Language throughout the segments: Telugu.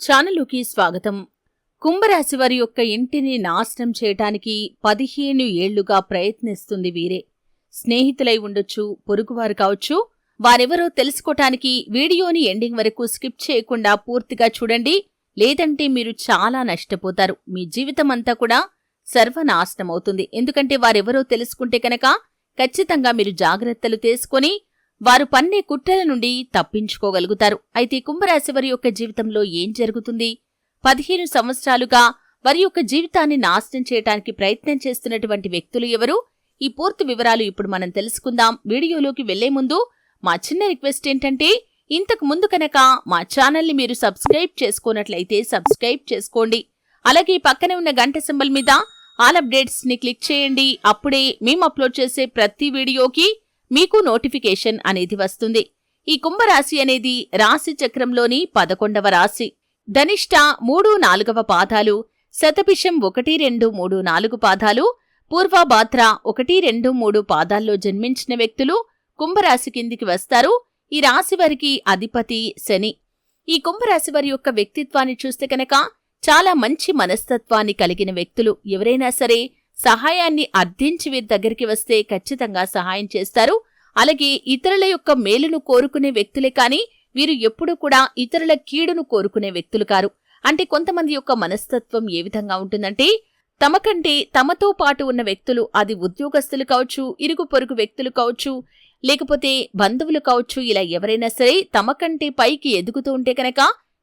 ఛానలుకి స్వాగతం. కుంభరాశి వారి యొక్క ఇంటిని నాశనం చేయటానికి పదిహేను ఏళ్ళుగా ప్రయత్నిస్తుంది వీరే. స్నేహితులై ఉండొచ్చు పొరుగువారు కావచ్చు వారెవరో తెలుసుకోటానికి వీడియోని ఎండింగ్ వరకు స్కిప్ చేయకుండా పూర్తిగా చూడండి. లేదంటే మీరు చాలా నష్టపోతారు. మీ జీవితం అంతా కూడా సర్వనాశనమవుతుంది ఎందుకంటే వారెవరో తెలుసుకుంటే కనుక ఖచ్చితంగా మీరు జాగ్రత్తలు తీసుకొని వారు పన్నే కుట్రల నుండి తప్పించుకోగలుగుతారు. అయితే కుంభరాశి వారి యొక్క జీవితంలో ఏం జరుగుతుంది? పదిహేను సంవత్సరాలుగా వారి యొక్క జీవితాన్ని నాశనం చేయడానికి ప్రయత్నం చేస్తున్నటువంటి వ్యక్తులు ఎవరు? ఈ పూర్తి వివరాలు ఇప్పుడు మనం తెలుసుకుందాం. వీడియోలోకి వెళ్ళే ముందు మా చిన్న రిక్వెస్ట్ ఏంటంటే ఇంతకు ముందు కనుక మా ఛానల్ని మీరు సబ్స్క్రైబ్ చేసుకున్నట్లయితే సబ్స్క్రైబ్ చేసుకోండి. అలాగే పక్కనే ఉన్న గంట సింబల్ మీద ఆల్ అప్డేట్స్ని క్లిక్ చేయండి. అప్పుడే మేము అప్లోడ్ చేసే ప్రతి వీడియోకి మీకు నోటిఫికేషన్ అనేది వస్తుంది. ఈ కుంభరాశి అనేది రాశి చక్రంలోని పదకొండవ రాశి. ధనిష్ట మూడు నాలుగవ పాదాలు శతపిషం ఒకటి రెండు మూడు నాలుగు పాదాలు పూర్వభాద్ర ఒకటి రెండు మూడు పాదాల్లో జన్మించిన వ్యక్తులు కుంభరాశి కిందికి వస్తారు. ఈ రాశి వారికి అధిపతి శని. ఈ కుంభరాశి వారి యొక్క వ్యక్తిత్వాన్ని చూస్తే కనుక చాలా మంచి మనస్తత్వాన్ని కలిగిన వ్యక్తులు ఎవరైనా సరే సహాయాన్ని అర్థించి వీరి దగ్గరికి వస్తే ఖచ్చితంగా సహాయం చేస్తారు. అలాగే ఇతరుల యొక్క మేలును కోరుకునే వ్యక్తులే కాని వీరు ఎప్పుడూ కూడా ఇతరుల కీడును కోరుకునే వ్యక్తులు కారు. అంటే కొంతమంది యొక్క మనస్తత్వం ఏ విధంగా ఉంటుందంటే తమ కంటే తమతో పాటు ఉన్న వ్యక్తులు అది ఉద్యోగస్తులు కావచ్చు ఇరుగు పొరుగు వ్యక్తులు కావచ్చు లేకపోతే బంధువులు కావచ్చు ఇలా ఎవరైనా సరే తమకంటే పైకి ఎదుగుతూ ఉంటే కనుక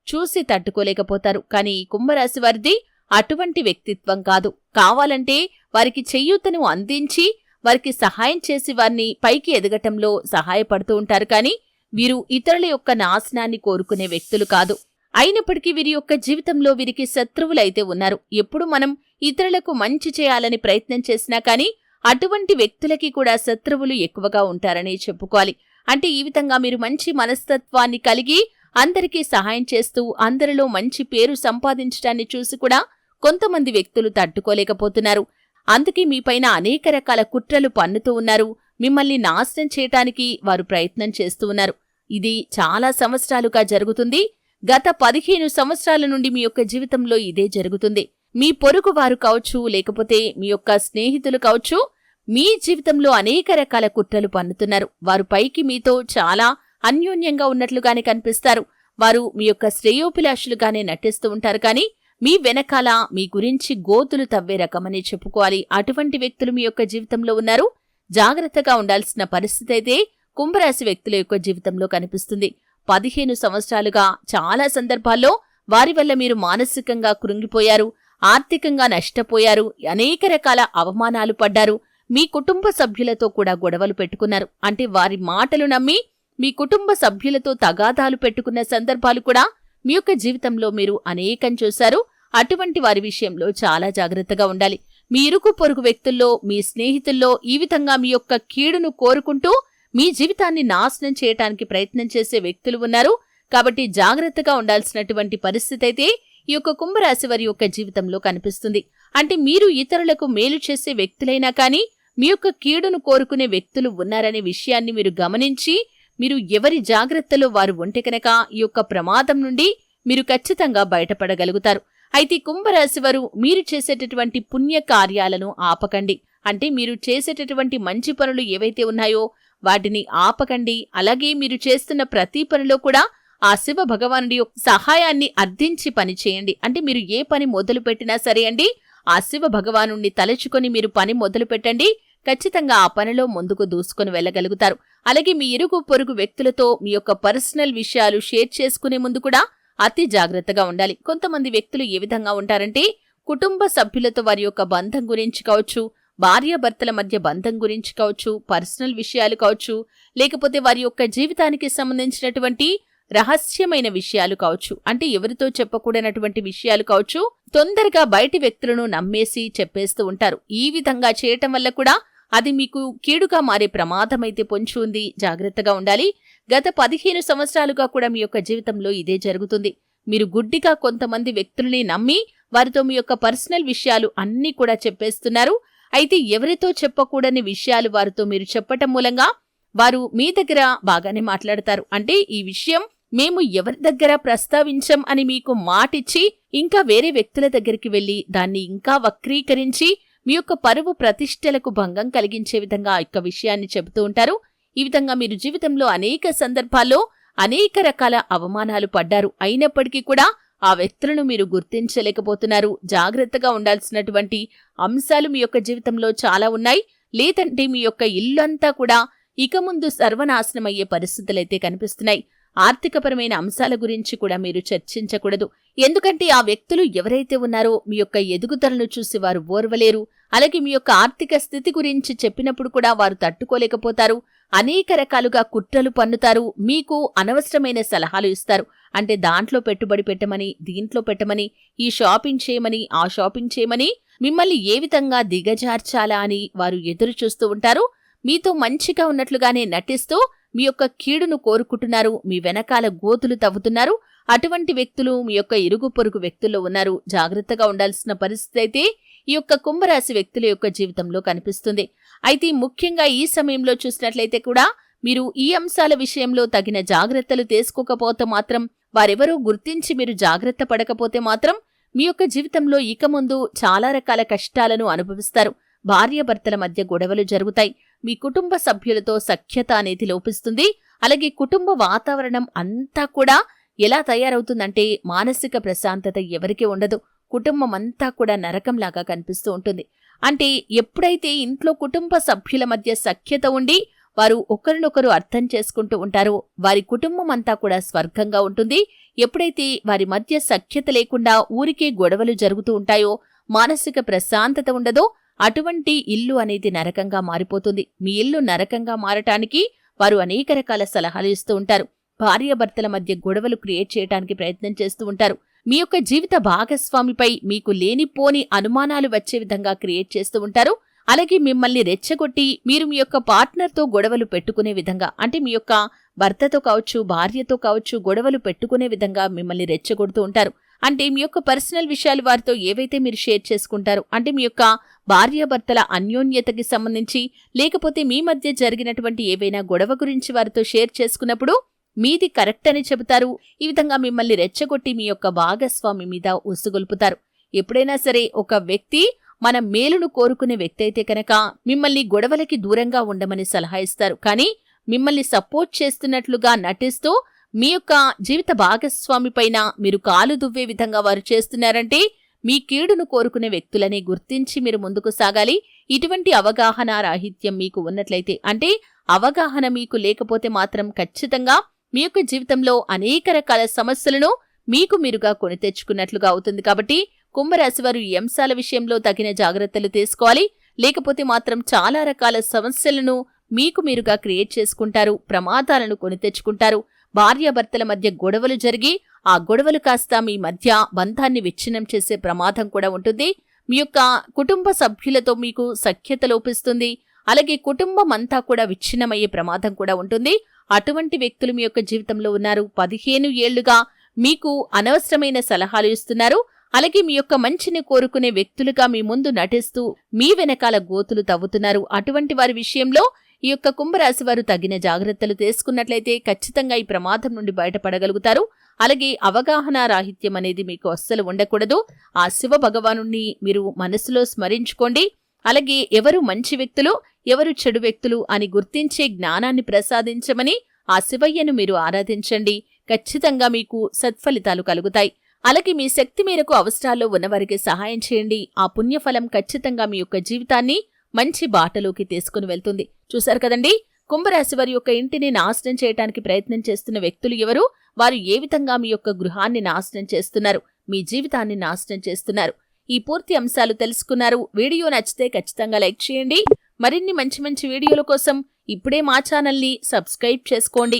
చూసి తట్టుకోలేకపోతారు. కానీ ఈ కుంభరాశి వారిది అటువంటి వ్యక్తిత్వం కాదు. కావాలంటే వారికి చెయ్యూతను అందించి వారికి సహాయం చేసి వారిని పైకి ఎదగటంలో సహాయపడుతూ ఉంటారు. కానీ వీరు ఇతరుల యొక్క నాశనాన్ని కోరుకునే వ్యక్తులు కాదు. అయినప్పటికీ వీరి యొక్క జీవితంలో వీరికి శత్రువులైతే ఉన్నారు. ఎప్పుడు మనం ఇతరులకు మంచి చేయాలని ప్రయత్నం చేసినా కానీ అటువంటి వ్యక్తులకి కూడా శత్రువులు ఎక్కువగా ఉంటారని చెప్పుకోవాలి. అంటే ఈ విధంగా మీరు మంచి మనస్తత్వాన్ని కలిగి అందరికీ సహాయం చేస్తూ అందరిలో మంచి పేరు సంపాదించడాన్ని చూసి కూడా కొంతమంది వ్యక్తులు తట్టుకోలేకపోతున్నారు. అందుకే మీపైన అనేక రకాల కుట్రలు పన్నుతూ ఉన్నారు. మిమ్మల్ని నాశనం చేయటానికి వారు ప్రయత్నం చేస్తూ ఉన్నారు. ఇది చాలా సంవత్సరాలుగా జరుగుతుంది. గత పదిహేను సంవత్సరాల నుండి మీ యొక్క జీవితంలో ఇదే జరుగుతుంది. మీ పొరుగు వారు కావచ్చు లేకపోతే మీ యొక్క స్నేహితులు కావచ్చు మీ జీవితంలో అనేక రకాల కుట్రలు పన్నుతున్నారు. వారు పైకి మీతో చాలా అన్యోన్యంగా ఉన్నట్లుగానే కనిపిస్తారు. వారు మీ యొక్క శ్రేయోభిలాషులుగానే నటిస్తూ ఉంటారు. కానీ మీ వెనకాల మీ గురించి గోతులు తవ్వే రకమని చెప్పుకోవాలి. అటువంటి వ్యక్తులు మీ యొక్క జీవితంలో ఉన్నారు. జాగ్రత్తగా ఉండాల్సిన పరిస్థితి అయితే కుంభరాశి వ్యక్తుల యొక్క జీవితంలో కనిపిస్తుంది. పదిహేను సంవత్సరాలుగా చాలా సందర్భాల్లో వారి వల్ల మీరు మానసికంగా కృంగిపోయారు ఆర్థికంగా నష్టపోయారు అనేక రకాల అవమానాలు పడ్డారు. మీ కుటుంబ సభ్యులతో కూడా గొడవలు పెట్టుకున్నారు. అంటే వారి మాటలు నమ్మి మీ కుటుంబ సభ్యులతో తగాదాలు పెట్టుకున్న సందర్భాలు కూడా మీ యొక్క జీవితంలో మీరు అనేకం చూశారు. అటువంటి వారి విషయంలో చాలా జాగ్రత్తగా ఉండాలి. మీ ఇరుకు పొరుగు వ్యక్తుల్లో మీ స్నేహితుల్లో ఈ విధంగా మీ యొక్క కీడును కోరుకుంటూ మీ జీవితాన్ని నాశనం చేయటానికి ప్రయత్నం చేసే వ్యక్తులు ఉన్నారు. కాబట్టి జాగ్రత్తగా ఉండాల్సినటువంటి పరిస్థితి అయితే ఈ యొక్క కుంభరాశి వారి యొక్క జీవితంలో కనిపిస్తుంది. అంటే మీరు ఇతరులకు మేలు చేసే వ్యక్తులైనా కానీ మీ యొక్క కీడును కోరుకునే వ్యక్తులు ఉన్నారనే విషయాన్ని మీరు గమనించి మీరు ఎవరి జాగ్రత్తలో వారు ఉంటే కనుక ఈ యొక్క ప్రమాదం నుండి మీరు ఖచ్చితంగా బయటపడగలుగుతారు. అయితే కుంభరాశి వారు మీరు చేసేటటువంటి పుణ్య కార్యాలను ఆపకండి. అంటే మీరు చేసేటటువంటి మంచి పనులు ఏవైతే ఉన్నాయో వాటిని ఆపకండి. అలాగే మీరు చేస్తున్న ప్రతి పనిలో కూడా ఆ శివ భగవానుడి యొక్క సహాయాన్ని అర్థించి పని చేయండి. అంటే మీరు ఏ పని మొదలు పెట్టినా సరే అండి ఆ శివ భగవాను తలచుకొని మీరు పని మొదలు పెట్టండి. ఖచ్చితంగా ఆ పనిలో ముందుకు దూసుకొని వెళ్ళగలుగుతారు. అలాగే మీ ఇరుగు పొరుగు వ్యక్తులతో మీ యొక్క పర్సనల్ విషయాలు షేర్ చేసుకునే ముందు కూడా అతి జాగ్రత్తగా ఉండాలి. కొంతమంది వ్యక్తులు ఏ విధంగా ఉంటారంటే కుటుంబ సభ్యులతో వారి యొక్క బంధం గురించి కావచ్చు భార్యాభర్తల మధ్య బంధం గురించి కావచ్చు పర్సనల్ విషయాలు కావచ్చు లేకపోతే వారి యొక్క జీవితానికి సంబంధించినటువంటి రహస్యమైన విషయాలు కావచ్చు. అంటే ఎవరితో చెప్పకూడనటువంటి విషయాలు కావచ్చు తొందరగా బయటి వ్యక్తులను నమ్మేసి చెప్పేస్తూ ఉంటారు. ఈ విధంగా చేయటం వల్ల కూడా అది మీకు కీడుగా మారే ప్రమాదమైతే పొంచి ఉంది. జాగ్రత్తగా ఉండాలి. గత పదిహేను సంవత్సరాలుగా కూడా మీ యొక్క జీవితంలో ఇదే జరుగుతుంది. మీరు గుడ్డిగా కొంతమంది వ్యక్తుల్ని నమ్మి వారితో మీ యొక్క పర్సనల్ విషయాలు అన్నీ కూడా చెప్పేస్తున్నారు. అయితే ఎవరితో చెప్పకూడని విషయాలు వారితో మీరు చెప్పటం మూలంగా వారు మీ దగ్గర బాగానే మాట్లాడతారు. అంటే ఈ విషయం మేము ఎవరి దగ్గర ప్రస్తావించం అని మీకు మాటిచ్చి ఇంకా వేరే వ్యక్తుల దగ్గరికి వెళ్ళి దాన్ని ఇంకా వక్రీకరించి మీ యొక్క పరువు ప్రతిష్టలకు భంగం కలిగించే విధంగా ఆ యొక్క విషయాన్ని చెబుతూ ఉంటారు. ఈ విధంగా మీరు జీవితంలో అనేక సందర్భాల్లో అనేక రకాల అవమానాలు పడ్డారు. అయినప్పటికీ కూడా ఆ వ్యక్తులను మీరు గుర్తించలేకపోతున్నారు. జాగ్రత్తగా ఉండాల్సినటువంటి అంశాలు మీ యొక్క జీవితంలో చాలా ఉన్నాయి. లేదంటే మీ యొక్క ఇల్లంతా కూడా ఇక ముందు సర్వనాశనమయ్యే పరిస్థితులైతే కనిపిస్తున్నాయి. ఆర్థికపరమైన అంశాల గురించి కూడా మీరు చర్చించకూడదు. ఎందుకంటే ఆ వ్యక్తులు ఎవరైతే ఉన్నారో మీ యొక్క ఎదుగుదలను చూసి వారు ఓర్వలేరు. అలాగే మీ యొక్క ఆర్థిక స్థితి గురించి చెప్పినప్పుడు కూడా వారు తట్టుకోలేకపోతారు. అనేక రకాలుగా కుట్రలు పన్నుతారు. మీకు అనవసరమైన సలహాలు ఇస్తారు. అంటే దాంట్లో పెట్టుబడి పెట్టమని దీంట్లో పెట్టమని ఈ షాపింగ్ చేయమని ఆ షాపింగ్ చేయమని మిమ్మల్ని ఏ విధంగా దిగజార్చాలా అని వారు ఎదురు చూస్తూ ఉంటారు. మీతో మంచిగా ఉన్నట్లుగానే నటిస్తూ మీ యొక్క కీడును కోరుకుంటున్నారు మీ వెనకాల గోతులు తవ్వుతున్నారు అటువంటి వ్యక్తులు మీ యొక్క ఇరుగు పొరుగు వ్యక్తుల్లో ఉన్నారు. జాగ్రత్తగా ఉండాల్సిన పరిస్థితి అయితే ఈ యొక్క కుంభరాశి వ్యక్తుల యొక్క జీవితంలో కనిపిస్తుంది. అయితే ముఖ్యంగా ఈ సమయంలో చూసినట్లయితే కూడా మీరు ఈ అంశాల విషయంలో తగిన జాగ్రత్తలు తీసుకోకపోతే మాత్రం వారెవరూ గుర్తించి మీరు జాగ్రత్త పడకపోతే మాత్రం మీ యొక్క జీవితంలో ఇక ముందు చాలా రకాల కష్టాలను అనుభవిస్తారు. భార్యాభర్తల మధ్య గొడవలు జరుగుతాయి. మీ కుటుంబ సభ్యులతో సఖ్యత అనేది లోపిస్తుంది. అలాగే కుటుంబ వాతావరణం అంతా కూడా ఎలా తయారవుతుందంటే మానసిక ప్రశాంతత ఎవరికీ ఉండదు. కుటుంబం అంతా కూడా నరకంలాగా కనిపిస్తూ ఉంటుంది. అంటే ఎప్పుడైతే ఇంట్లో కుటుంబ సభ్యుల మధ్య సఖ్యత ఉండి వారు ఒకరినొకరు అర్థం చేసుకుంటూ ఉంటారో వారి కుటుంబం అంతా కూడా స్వర్గంగా ఉంటుంది. ఎప్పుడైతే వారి మధ్య సఖ్యత లేకుండా ఊరికే గొడవలు జరుగుతూ ఉంటాయో మానసిక ప్రశాంతత ఉండదో అటువంటి ఇల్లు అనేది నరకంగా మారిపోతుంది. మీ ఇల్లు నరకంగా మారటానికి వారు అనేక రకాల సలహాలు ఇస్తూ ఉంటారు. భార్యాభర్తల మధ్య గొడవలు క్రియేట్ చేయడానికి ప్రయత్నం చేస్తూ ఉంటారు. మీ యొక్క జీవిత భాగస్వామిపై మీకు లేనిపోని అనుమానాలు వచ్చే విధంగా క్రియేట్ చేస్తూ ఉంటారు. అలాగే మిమ్మల్ని రెచ్చగొట్టి మీరు మీ యొక్క పార్ట్నర్తో గొడవలు పెట్టుకునే విధంగా అంటే మీ యొక్క భర్తతో కావచ్చు భార్యతో కావచ్చు గొడవలు పెట్టుకునే విధంగా మిమ్మల్ని రెచ్చగొడుతూ ఉంటారు. అంటే మీ యొక్క పర్సనల్ విషయాలు వారితో ఏవైతే మీరు షేర్ చేసుకుంటారో అంటే మీ యొక్క భార్యాభర్తల అన్యోన్యతకి సంబంధించి లేకపోతే మీ మధ్య జరిగినటువంటి ఏవైనా గొడవ గురించి వారితో షేర్ చేసుకున్నప్పుడు మీది కరెక్ట్ అని చెబుతారు. ఈ విధంగా మిమ్మల్ని రెచ్చగొట్టి మీ యొక్క భాగస్వామి మీద ఉసుగొల్పుతారు ఎప్పుడైనా సరే ఒక వ్యక్తి మన మేలును కోరుకునే వ్యక్తి అయితే కనుక మిమ్మల్ని గొడవలకి దూరంగా ఉండమని సలహా ఇస్తారు. కానీ మిమ్మల్ని సపోర్ట్ చేస్తున్నట్లుగా నటిస్తూ మీ యొక్క జీవిత భాగస్వామి పైన మీరు కాలు దువ్వే విధంగా వారు చేస్తున్నారంటే మీ కీడును కోరుకునే వ్యక్తులని గుర్తించి మీరు ముందుకు సాగాలి. ఇటువంటి అవగాహన రాహిత్యం మీకు ఉన్నట్లయితే అంటే అవగాహన మీకు లేకపోతే మాత్రం ఖచ్చితంగా మీ యొక్క జీవితంలో అనేక రకాల సమస్యలను మీకు మీరుగా కొని తెచ్చుకున్నట్లుగా అవుతుంది. కాబట్టి కుంభరాశి వారు ఈ అంశాల విషయంలో తగిన జాగ్రత్తలు తీసుకోవాలి. లేకపోతే మాత్రం చాలా రకాల సమస్యలను మీకు మీరుగా క్రియేట్ చేసుకుంటారు ప్రమాదాలను కొని తెచ్చుకుంటారు. భార్యాభర్తల మధ్య గొడవలు జరిగి ఆ గొడవలు కాస్త మీ మధ్య బంధాన్ని విచ్ఛిన్నం చేసే ప్రమాదం కూడా ఉంటుంది. మీ యొక్క కుటుంబ సభ్యులతో మీకు సఖ్యత లోపిస్తుంది. అలాగే కుటుంబం అంతా కూడా విచ్ఛిన్నమయ్యే ప్రమాదం కూడా ఉంటుంది. అటువంటి వ్యక్తులు మీ యొక్క జీవితంలో ఉన్నారు. పదిహేను ఏళ్ళుగా మీకు అనవసరమైన సలహాలు ఇస్తున్నారు. అలాగే మీ యొక్క మంచిని కోరుకునే వ్యక్తులుగా మీ ముందు నటిస్తూ మీ వెనకాల గోతులు తవ్వుతున్నారు. అటువంటి వారి విషయంలో ఈ యొక్క కుంభరాశి వారు తగిన జాగ్రత్తలు తీసుకున్నట్లయితే ఖచ్చితంగా ఈ ప్రమాదం నుండి బయటపడగలుగుతారు. అలాగే అవగాహన రాహిత్యం అనేది మీకు అస్సలు ఉండకూడదు. ఆ శివ భగవాను మీరు మనసులో స్మరించుకోండి. అలాగే ఎవరు మంచి వ్యక్తులు ఎవరు చెడు వ్యక్తులు అని గుర్తించే జ్ఞానాన్ని ప్రసాదించమని ఆ శివయ్యను మీరు ఆరాధించండి. ఖచ్చితంగా మీకు సత్ఫలితాలు కలుగుతాయి. అలాగే మీ శక్తి మేరకు అవసరాల్లో ఉన్నవారికి సహాయం చేయండి. ఆ పుణ్యఫలం ఖచ్చితంగా మీ యొక్క జీవితాన్ని మంచి బాటలోకి తీసుకుని వెళ్తుంది. చూశారు కదండి? కుంభరాశి వారి యొక్క ఇంటిని నాశనం చేయడానికి ప్రయత్నం చేస్తున్న వ్యక్తులు ఎవరు? వారు ఏ విధంగా మీ యొక్క గృహాన్ని నాశనం చేస్తున్నారు? మీ జీవితాన్ని నాశనం చేస్తున్నారు. ఈ పూర్తి అంశాలు తెలుసుకున్నారు. వీడియో నచ్చితే ఖచ్చితంగా లైక్ చేయండి. మరిన్ని మంచి మంచి వీడియోల కోసం ఇప్పుడే మా ఛానల్ని సబ్స్క్రైబ్ చేసుకోండి.